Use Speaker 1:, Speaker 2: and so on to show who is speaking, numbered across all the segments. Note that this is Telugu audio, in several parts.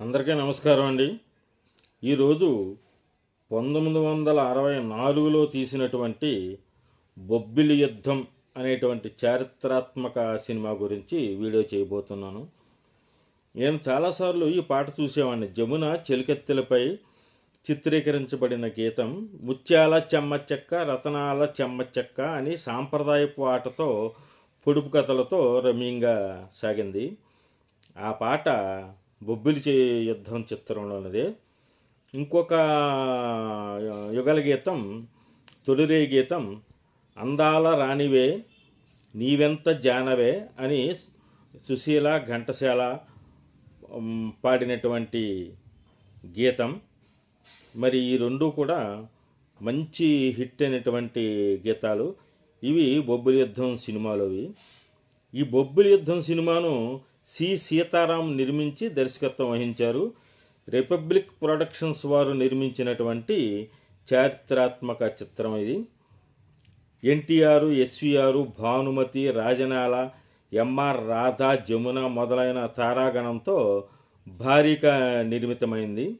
Speaker 1: అందరికీ నమస్కారం అండి. ఈరోజు పంతొమ్మిది వందల అరవై నాలుగులో తీసినటువంటి బొబ్బిలి యుద్ధం అనేటువంటి చారిత్రాత్మక సినిమా గురించి వీడియో చేయబోతున్నాను. నేను చాలాసార్లు ఈ పాట చూసేవాడిని. జమున చెలికెత్తెలపై చిత్రీకరించబడిన గీతం ముత్యాల చెమ్మ చెక్క రతనాల చెమ్మ చెక్క అని సాంప్రదాయపు ఆటతో పొడుపు కథలతో రమ్యంగా సాగింది. ఆ పాట బొబ్బిలి చే యుద్ధం చిత్రంలోనిదే ఇంకొక యుగల గీతం తొలిరే గీతం అందాల రాణివే నీవెంత జానవే అని సుశీల ఘంటశాల పాడినటువంటి గీతం. మరి ఈ రెండు కూడా మంచి హిట్ అయినటువంటి గీతాలు. ఇవి బొబ్బిలి యుద్ధం సినిమాలోవి. ఈ బొబ్బిలి యుద్ధం సినిమాను సి. సీతారాం నిర్మించి దర్శకత్వం వహించారు. రిపబ్లిక్ ప్రొడక్షన్స్ వారు నిర్మించినటువంటి చారిత్రాత్మక చిత్రం ఇది. NTR SVR Bhanumathi Rajanala MR Radha Jamuna మొదలైన తారాగణంతో భారీగా నిర్మితమైంది.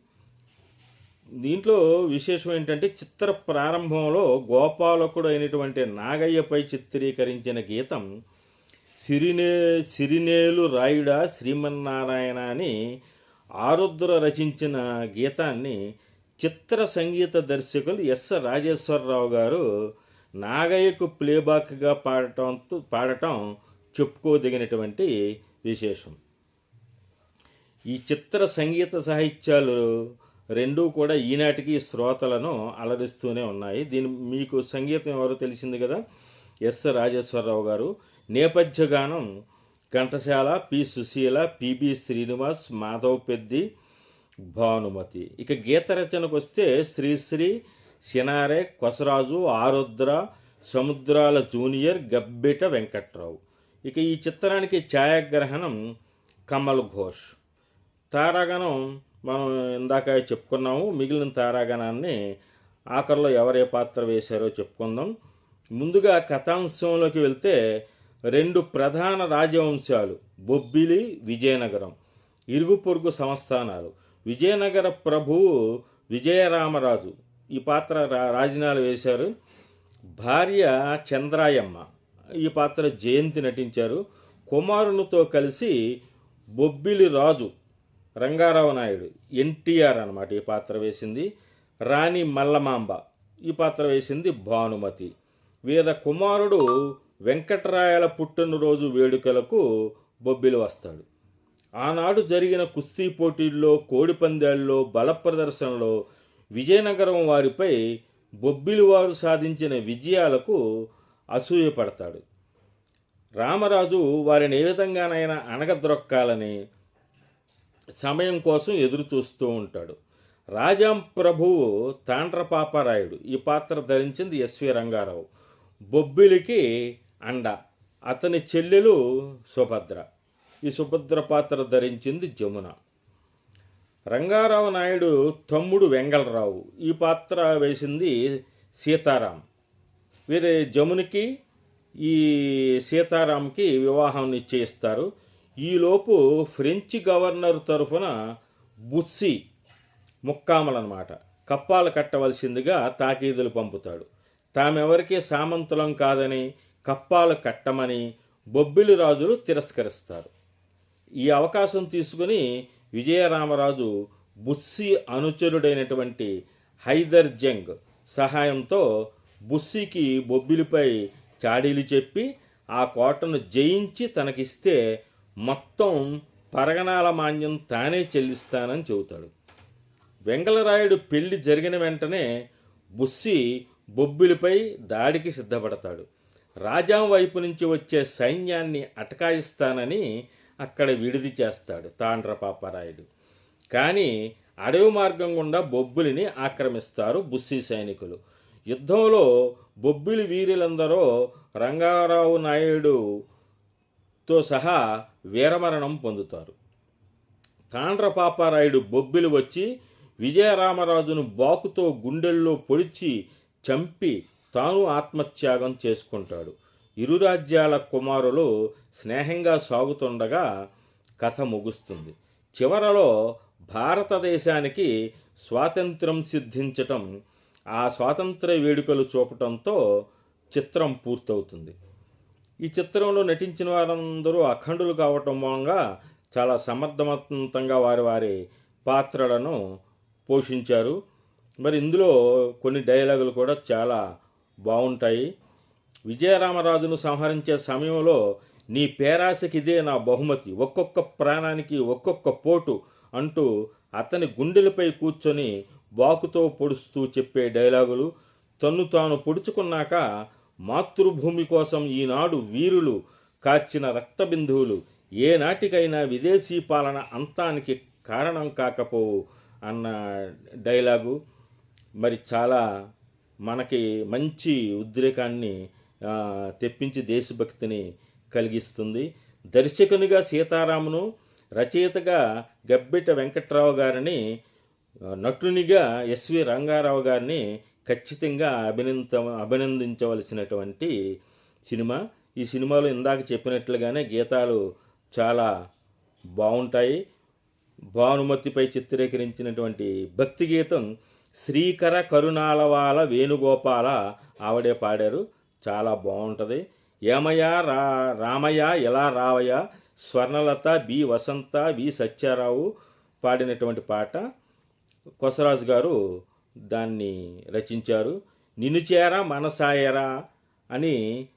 Speaker 1: దీంట్లో విశేషం ఏంటంటే చిత్ర ప్రారంభంలో గోపాలకుడు అయినటువంటి నాగయ్యపై చిత్రీకరించిన గీతం సిరినే సిరినేలు రాయుడా శ్రీమన్నారాయణ అని ఆరుద్ర రచించిన గీతాన్ని చిత్ర సంగీత దర్శకులు ఎస్ రాజేశ్వరరావు గారు నాగయ్యకు ప్లేబాక్గా పాడటంతో పాడటం చెప్పుకోదగినటువంటి విశేషం. ఈ చిత్ర సంగీత సాహిత్యాలు రెండూ కూడా ఈనాటికి శ్రోతలను అలరిస్తూనే ఉన్నాయి. దీని మీకు సంగీతం ఎవరో తెలిసింది కదా? ఎస్ రాజేశ్వరరావు గారు. నేపథ్య గానం ఘంటసాల పి సుశీల పిబి శ్రీనివాస్ మాధవ్ పెద్ది భానుమతి. ఇక గీత రచనకు వస్తే శ్రీశ్రీ సినారే కొసరాజు ఆరుద్ర సముద్రాల జూనియర్ గబ్బిట వెంకట్రావు. ఇక ఈ చిత్రానికి ఛాయాగ్రహణం కమల్ ఘోష్. తారాగణం మనం ఇందాక చెప్పుకున్నాము. మిగిలిన తారాగణాన్ని ఆఖరిలో ఎవరే పాత్ర వేశారో చెప్పుకుందాం. ముందుగా కథాంశంలోకి వెళ్తే రెండు ప్రధాన రాజవంశాలు బొబ్బిలి విజయనగరం. ఇరుగు పొరుగు సంస్థానాలు. విజయనగర ప్రభువు విజయరామరాజు. ఈ పాత్ర రా వేశారు. భార్య చంద్రాయమ్మ. ఈ పాత్ర జయంతి నటించారు. కుమారునితో కలిసి బొబ్బిలి రాజు రంగారావు నాయుడు ఎన్టీఆర్ అనమాట ఈ పాత్ర వేసింది. రాణి మల్లమాంబ. ఈ పాత్ర వేసింది భానుమతి. వీర కుమారుడు వెంకటరాయల పుట్టినరోజు వేడుకలకు బొబ్బిలి వస్తాడు. ఆనాడు జరిగిన కుస్తీ పోటీల్లో కోడిపందాల్లో బల ప్రదర్శనలో విజయనగరం వారిపై బొబ్బిలి వారు సాధించిన విజయాలకు అసూయపడతాడు. రామరాజు వారిని ఏ విధంగానైనా అణగద్రొక్కాలని సమయం కోసం ఎదురు చూస్తూ ఉంటాడు. రాజాం ప్రభువు తాండ్రపాపారాయుడు ఈ పాత్ర ధరించింది ఎస్వి రంగారావు. బొబ్బిలికి అండ. అతని చెల్లెలు సుభద్ర. ఈ సుభద్ర పాత్ర ధరించింది జమున. రంగారావు నాయుడు తమ్ముడు వెంగళరావు. ఈ పాత్ర వేసింది సీతారాం. వీరి జమునికి ఈ సీతారాంకి వివాహం నిశ్చయిస్తారు. ఈలోపు ఫ్రెంచ్ గవర్నర్ తరఫున బుస్సి ముక్కామలన్నమాట. కప్పాలు కట్టవలసిందిగా తాకీదులు పంపుతాడు. తామెవరికి సామంతులం కాదని కప్పాలు కట్టమని బొబ్బిలి రాజులు తిరస్కరిస్తారు. ఈ అవకాశం తీసుకుని విజయరామరాజు బుస్సి అనుచరుడైనటువంటి హైదర్ జంగ్ సహాయంతో బుస్సీకి బొబ్బిలిపై చాడీలు చెప్పి ఆ కోటను జయించి తనకిస్తే మొత్తం పరగణాల మాన్యం తానే చెల్లిస్తానని చెబుతాడు. వెంగళరాయుడు పెళ్ళి జరిగిన వెంటనే బుస్సి బొబ్బిలిపై దాడికి సిద్ధపడతాడు. రాజాం వైపు నుంచి వచ్చే సైన్యాన్ని అటకాయిస్తానని అక్కడ విడిది చేస్తాడు తాండ్రపాపరాయుడు కానీ అడవి మార్గం గుండా బొబ్బిలిని ఆక్రమిస్తారు బుస్సి సైనికులు. యుద్ధంలో బొబ్బిలి వీరులందరూ రంగారావు నాయుడుతో సహా వీరమరణం పొందుతారు. తాండ్రపాపారాయుడు బొబ్బిలి వచ్చి విజయరామరాజును బాకుతో గుండెల్లో పొడిచి చంపి తాను ఆత్మత్యాగం చేసుకుంటాడు. ఇరు రాజ్యాల కుమారులు స్నేహంగా సాగుతుండగా కథ ముగుస్తుంది. చివరలో భారతదేశానికి స్వాతంత్రం సిద్ధించటం ఆ స్వాతంత్ర వేడుకలు చూపటంతో చిత్రం పూర్తవుతుంది. ఈ చిత్రంలో నటించిన వారందరూ అఖండులు కావటం మూలంగా చాలా సమర్థవంతంగా వారి వారి పాత్రలను పోషించారు. మరి ఇందులో కొన్ని డైలాగులు కూడా చాలా బాగుంటాయి. విజయరామరాజును సంహరించే సమయంలో నీ పేరాశకి ఇదే నా బహుమతి ఒక్కొక్క ప్రాణానికి ఒక్కొక్క పోటు అంటూ అతని గుండెలపై కూర్చొని బాకుతో పొడుస్తూ చెప్పే డైలాగులు తన్ను తాను పొడుచుకున్నాక మాతృభూమి కోసం ఈనాడు వీరులు కార్చిన రక్తబిందువులు. ఏనాటికైనా విదేశీ పాలన అంతానికి కారణం కాకపోవు అన్న డైలాగు. మరి చాలా మనకి మంచి ఉద్రేకాన్ని తెప్పించి దేశభక్తిని కలిగిస్తుంది. దర్శకునిగా సీతారామును రచయితగా గబ్బిట వెంకట్రావు గారిని నటునిగా ఎస్వి రంగారావు గారిని ఖచ్చితంగా అభినంద అభినందించవలసినటువంటి సినిమా. ఈ సినిమాలో ఇందాక చెప్పినట్లుగానే గీతాలు చాలా బాగుంటాయి భానుమతిపై చిత్రీకరించినటువంటి భక్తి గీతం శ్రీకర కరుణాలవాల వేణుగోపాల ఆవిడే పాడారు. చాలా బాగుంటుంది. ఏమయ్య రా రామయ్య ఎలా రావయ్య స్వర్ణలత బి వసంత వి సత్యారావు పాడినటువంటి పాట. కొసరాజు గారు దాన్ని రచించారు. నిన్ను మనసాయరా అని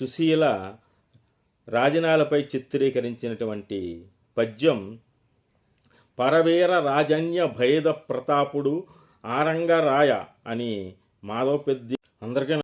Speaker 1: సుశీల రాజనాలపై చిత్రీకరించినటువంటి పద్యం. పరవీర రాజన్య భేద ప్రతాపుడు ఆరంగరాయ అని మాధవ పెద్ది అందరికీ